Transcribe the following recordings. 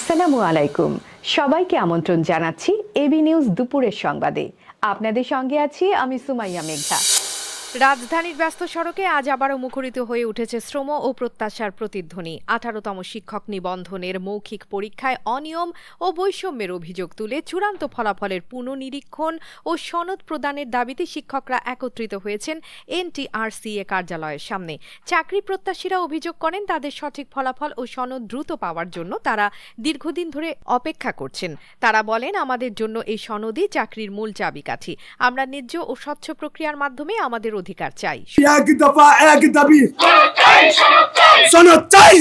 আসসালামু আলাইকুম। সবাইকে আমন্ত্রণ জানাচ্ছি এবি নিউজ দুপুরের সংবাদে। আপনাদের সঙ্গে আছি আমি সুমাইয়া মেঘা রাজধানীর ব্যস্ত সড়কে আজ আবারও মুখরিত হয়ে উঠেছে শ্রম ও প্রত্যাশার প্রতিধ্বনি। আঠারোতম শিক্ষক নিবন্ধনের মৌখিক পরীক্ষায় অনিয়ম ও বৈষম্যের অভিযোগ তুলে চূড়ান্ত ফলাফলের পুনঃনিরীক্ষণ ও সনদ প্রদানের দাবিতে শিক্ষকরা একত্রিত হয়েছেন এনটিআরসিএ কার্যালয়ের সামনে। চাকরি প্রত্যাশীরা অভিযোগ করেন, তাদের সঠিক ফলাফল ও সনদ দ্রুত পাওয়ার জন্য তারা দীর্ঘদিন ধরে অপেক্ষা করছেন। তারা বলেন, আমাদের জন্য এই সনদই চাকরির মূল চাবিকাঠি। আমরা ন্যায্য ও স্বচ্ছ প্রক্রিয়ার মাধ্যমে আমাদের অধিকার চাই। এক দফা এক দাবি। চাই চাই।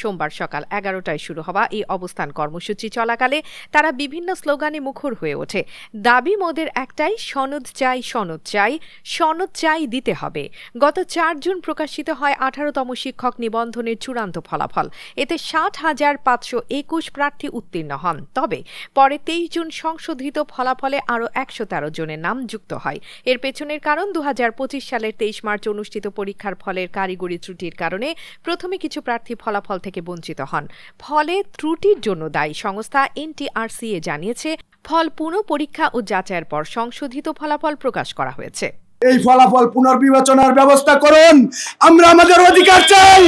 সোমবার সকাল এগারোটায় শুরু হওয়া এই অবস্থান কর্মসূচি চলাকালে তারা বিভিন্ন স্লোগানে মুখর হয়ে ওঠে। দাবি মোদের একটাই সনদ চাই সনদ চাই সনদ চাই দিতে হবে। গত চার জুন প্রকাশিত হয় আঠারোতম শিক্ষক নিবন্ধনের চূড়ান্ত ফলাফল। এতে ষাট হাজার পাঁচশো একুশ প্রার্থী উত্তীর্ণ হন। তবে পরে তেইশ জুন সংশোধিত ফলাফলে আরও একশো তেরো জনের নাম যুক্ত হয়। এর পেছনের কারণ দু সালের তেইশ মার্চ অনুষ্ঠিত পরীক্ষার ফলের কারিগরি ত্রুটির কারণে প্রথমে কিছু প্রার্থী ফলাফল থেকে বঞ্চিত হন। ফলে ত্রুটির জন্য দায়ী সংস্থা এনটিআরসিএ জানিয়েছে, ফল পুনঃ পরীক্ষা ও যাচাইয়ের পর সংশোধিত ফলাফল প্রকাশ করা হয়েছে। এই ফলাফল পুনর্বিবেচনার ব্যবস্থা করুন। আমরা আমাদের অধিকার চাই।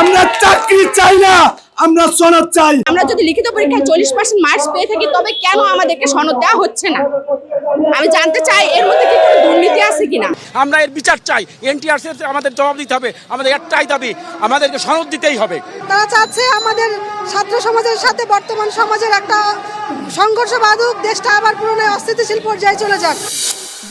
আমরা চাকরি চাই না। আমরা সনদ চাই। আমরা যদি লিখিত পরীক্ষায় চল্লিশ পার্সেন্ট মার্কস পেয়ে থাকি তবে কেন আমাদেরকে সনদ দেওয়া হচ্ছে না? আমি জানতে চাই এর মধ্যে কি কোনো দুর্নীতি আছে কিনা? আমরা এর বিচার চাই। এনটিআরসি আমাদের জবাব দিতে হবে। আমাদের একটাই দাবি আমাদেরকে সনদ দিতেই হবে। তারা চাচ্ছে আমাদের ছাত্র সমাজের সাথে বর্তমান সমাজের একটা সংঘর্ষ বাধুক দেশটা আবার পুরনো অস্থিতিশীল পর্যায়ে চলে যাক।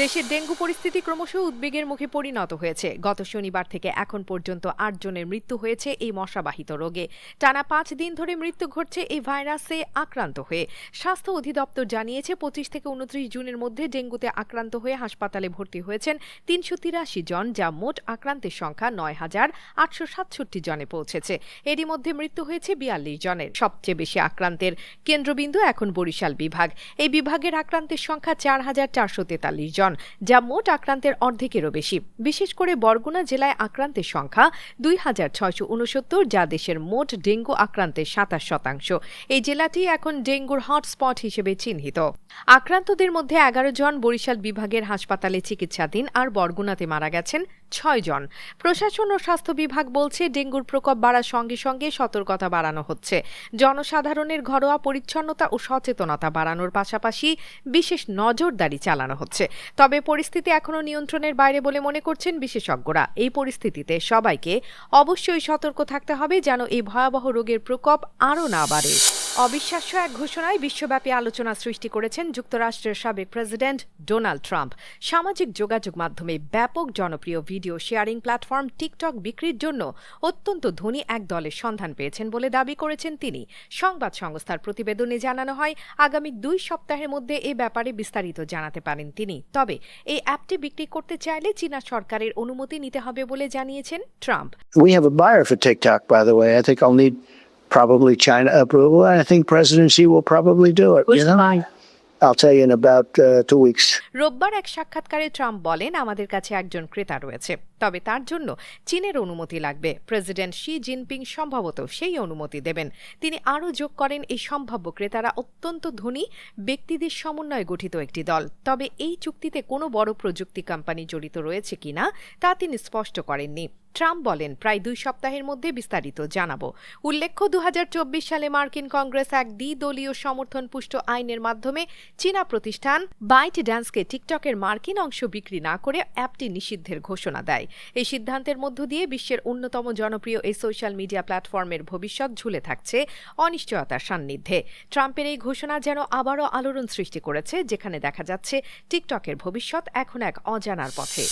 দেশের ডেঙ্গু পরিস্থিতি ক্রমশ উদ্বেগের মুখে পরিণত হয়েছে। গত শনিবার থেকে এখন পর্যন্ত আট জনের মৃত্যু হয়েছে এই মশাবাহিত রোগে। টানা পাঁচ দিন ধরে মৃত্যু ঘটছে এই ভাইরাসে আক্রান্ত হয়ে। স্বাস্থ্য অধিদপ্তর জানিয়েছে, পঁচিশ থেকে উনত্রিশ জুনের মধ্যে ডেঙ্গুতে আক্রান্ত হয়ে হাসপাতালে ভর্তি হয়েছেন তিনশো তিরাশি জন, যা মোট আক্রান্তের সংখ্যা নয় হাজার আটশো সাতষট্টি জনে পৌঁছেছে। এরই মধ্যে মৃত্যু হয়েছে বিয়াল্লিশ জনের। সবচেয়ে বেশি আক্রান্তের কেন্দ্রবিন্দু এখন বরিশাল বিভাগ। এই বিভাগের আক্রান্তের সংখ্যা চার হাজার চারশো তেতাল্লিশ জন। যা মোট আক্রান্তের অর্ধেকেরও বেশি। বিশেষ করে বরগুনা জেলায় আক্রান্তের সংখ্যা দুই হাজার ছয়শো উনসত্তর, যা দেশের মোট ডেঙ্গু আক্রান্তের সাতাশ শতাংশ। এই জেলাটি এখন ডেঙ্গুর হটস্পট হিসেবে চিহ্নিত। আক্রান্তদের মধ্যে এগারো জন বরিশাল বিভাগের হাসপাতালে চিকিৎসাধীন, আর বরগুনাতে মারা গেছেন ছয় জন। প্রশাসন ও স্বাস্থ্য বিভাগ বলছে, ডেঙ্গুর প্রকোপ বাড়ার সঙ্গে সঙ্গে সতর্কতা বাড়ানো হচ্ছে। জনসাধারণের ঘরোয়া পরিচ্ছন্নতা ও সচেতনতা বাড়ানোর পাশাপাশি বিশেষ নজরদারি চালানো হচ্ছে। তবে পরিস্থিতি এখনও নিয়ন্ত্রণের বাইরে বলে মনে করছেন বিশেষজ্ঞরা। এই পরিস্থিতিতে সবাইকে অবশ্যই সতর্ক থাকতে হবে যেন এই ভয়াবহ রোগের প্রকোপ আরও না বাড়ে। অবিশ্বাস্য এক ঘোষণায় বিশ্বব্যাপী আলোচনা সৃষ্টি করেছেন যুক্তরাষ্ট্রের সাবেক প্রেসিডেন্ট ডোনাল্ড ট্রাম্প। সামাজিক যোগাযোগ মাধ্যমে ব্যাপক জনপ্রিয় ভিডিও শেয়ারিং প্ল্যাটফর্ম টিকটক বিক্রির জন্য অত্যন্ত ধনী এক দলের সন্ধান পেয়েছেন বলে দাবি করেছেন তিনি। সংবাদ সংস্থার প্রতিবেদনে জানানো হয়, আগামী দুই সপ্তাহের মধ্যে এ ব্যাপারে বিস্তারিত জানাতে পারেন তিনি। তবে, এই অ্যাপটি বিক্রি করতে চাইলে চীনা সরকারের অনুমতি নিতে হবে বলে জানিয়েছেন Trump. Probably China approval. and I think President Xi will probably do it. you know? I'll tell you in about uh, two weeks. রোববার এক সাক্ষাৎকারে ট্রাম্প বলেন আমাদের কাছে একজন ক্রেতা রয়েছে তবে তার জন্য চীনের অনুমতি লাগবে প্রেসিডেন্ট শি জিনপিং সম্ভবত সেই অনুমতি দেবেন তিনি আরও যোগ করেন এই সম্ভাব্য ক্রেতারা অত্যন্ত ধনী ব্যক্তিদের সমন্বয়ে গঠিত একটি দল তবে এই চুক্তিতে কোনো বড় প্রযুক্তি কোম্পানি জড়িত রয়েছে কিনা তা তিনি স্পষ্ট করেননি ট্রাম্প বলেন, প্রায় দুই সপ্তাহের মধ্যে বিস্তারিত জানাব। উল্লেখ্য দু হাজার চব্বিশ সালে মার্কিন কংগ্রেস এক দ্বিদলীয় সমর্থন পুষ্ট আইনের মাধ্যমে চীনা প্রতিষ্ঠান বাইট ড্যান্সকে টিকটকের মার্কিন অংশ বিক্রি না করে অ্যাপটি নিষিদ্ধের ঘোষণা দেয়। এই সিদ্ধান্তের মধ্য দিয়ে বিশ্বের অন্যতম জনপ্রিয় এই সোশ্যাল মিডিয়া প্ল্যাটফর্মের ভবিষ্যৎ ঝুলে থাকছে অনিশ্চয়তার সান্নিধ্যে। ট্রাম্পের এই ঘোষণা যেন আবারও আলোড়ন সৃষ্টি করেছে, যেখানে দেখা যাচ্ছে টিকটকের ভবিষ্যৎ এখন এক অজানার পথে।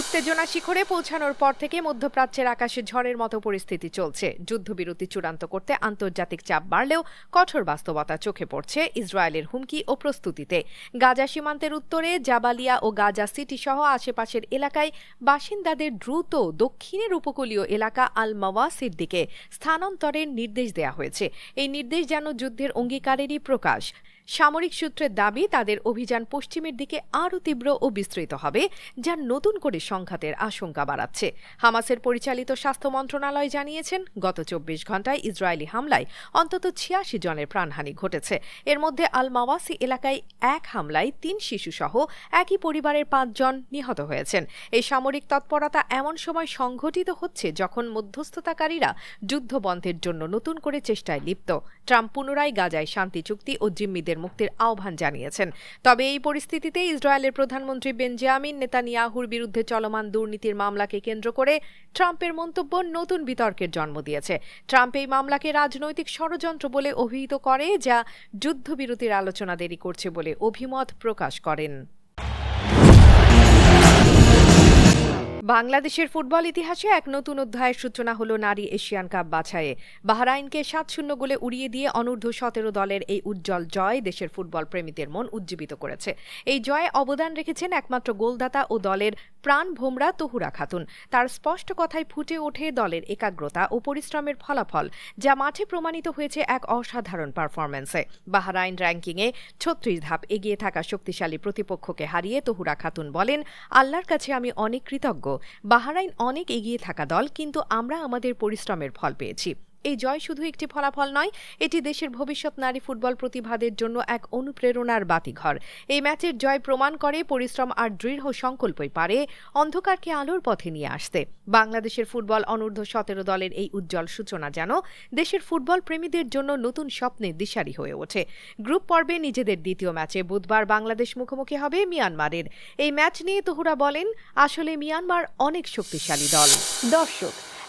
উত্তেজনা শিখরে পৌঁছানোর পর থেকে মধ্যপ্রাচ্যের আকাশে ঝড়ের মতো পরিস্থিতি চলছে। যুদ্ধবিরতি চূড়ান্ত করতে আন্তর্জাতিক চাপ বাড়লেও কঠোর বাস্তবতা চোখে পড়ছে ইসরায়েলের হুমকি ও প্রস্তুতিতে। গাজা সীমান্তের উত্তরে জাবালিয়া ও গাজা সিটি সহ আশেপাশের এলাকায় বাসিন্দাদের দ্রুত দক্ষিণের উপকূলীয় এলাকা আল মাওয়াসির দিকে স্থানান্তরের নির্দেশ দেওয়া হয়েছে। এই নির্দেশ যেন যুদ্ধের অঙ্গীকারেরই প্রকাশ। সামরিক সূত্রের দাবি, তাদের অভিযান পশ্চিমের দিকে আরও তীব্র ও বিস্তৃত হবে, যা নতুন করে সংঘাতের আশঙ্কা বাড়াচ্ছে। হামাসের পরিচালিত স্বাস্থ্য মন্ত্রণালয় জানিয়েছেন, গত চব্বিশ ঘন্টায় ইসরায়েলি হামলায় অন্তত ছিয়াশি জনের প্রাণহানি ঘটেছে। এর মধ্যে আল মাওয়াসি এলাকায় এক হামলায় তিন শিশুসহ একই পরিবারের পাঁচজন নিহত হয়েছেন। এই সামরিক তৎপরতা এমন সময় সংঘটিত হচ্ছে যখন মধ্যস্থতাকারীরা যুদ্ধবন্ধের জন্য নতুন করে চেষ্টায় লিপ্ত। ট্রাম্প পুনরায় গাজায় শান্তি চুক্তি ও জিম্মিদের মুক্তির আহ্বান জানিয়েছেন। তবে এই পরিস্থিতিতে ইসরায়েলের প্রধানমন্ত্রী বেঞ্জামিন নেতানিয়াহুর বিরুদ্ধে চলমান দুর্নীতির মামলাকে কেন্দ্র করে ট্রাম্পের মন্তব্য নতুন বিতর্কের জন্ম দিয়েছে। ট্রাম্প এই মামলাকে রাজনৈতিক ষড়যন্ত্র বলে অভিহিত করে, যা যুদ্ধবিরতির আলোচনা দেরি করছে বলে অভিমত প্রকাশ করেন। বাংলাদেশের ফুটবল ইতিহাসে এক নতুন অধ্যায়ের সূচনা হলো নারী এশিয়ান কাপ বাছাইয়ে। বাহরাইনকে সাত শূন্য গোলে উড়িয়ে দিয়ে অনূর্ধ্ব সতেরো দলের এই উজ্জ্বল জয় দেশের ফুটবল প্রেমীদের মন উজ্জীবিত করেছে। এই জয়ে অবদান রেখেছেন একমাত্র গোলদাতা ও দলের প্রাণ ভোমরা তহুরা খাতুন। তার স্পষ্ট কথায় ফুটে ওঠে দলের একাগ্রতা ও পরিশ্রমের ফলাফল, যা মাঠে প্রমাণিত হয়েছে এক অসাধারণ পারফরম্যান্সে। বাহরাইন র্যাঙ্কিংয়ে ছত্রিশ ধাপ এগিয়ে থাকা শক্তিশালী প্রতিপক্ষকে হারিয়ে তহুরা খাতুন বলেন, আল্লাহর কাছে আমি অনেক কৃতজ্ঞ। বাহরাইন অনেক এগিয়ে থাকা দল কিন্তু আমরা আমাদের পরিশ্রমের ফল পেয়েছি। এই জয় শুধু একটি ফলাফল নয়, এটি দেশের ভবিষ্যৎ নারী ফুটবল প্রতিভাদের জন্য এক অনুপ্রেরণার বাতিঘর। এই ম্যাচের জয় প্রমাণ করে পরিশ্রম আর দৃঢ় সংকল্পই পারে অন্ধকারকে আলোর পথে নিয়ে আসতে। বাংলাদেশের ফুটবল অনূর্ধ্ব সতেরো দলের এই উজ্জ্বল সূচনা যেন দেশের ফুটবল প্রেমীদের জন্য নতুন স্বপ্নের দিশারি হয়ে ওঠে। গ্রুপ পর্বে নিজেদের দ্বিতীয় ম্যাচে বুধবার বাংলাদেশ মুখোমুখি হবে মিয়ানমারের। এই ম্যাচ নিয়ে তহুরা বলেন, আসলে মিয়ানমার অনেক শক্তিশালী দল। দর্শক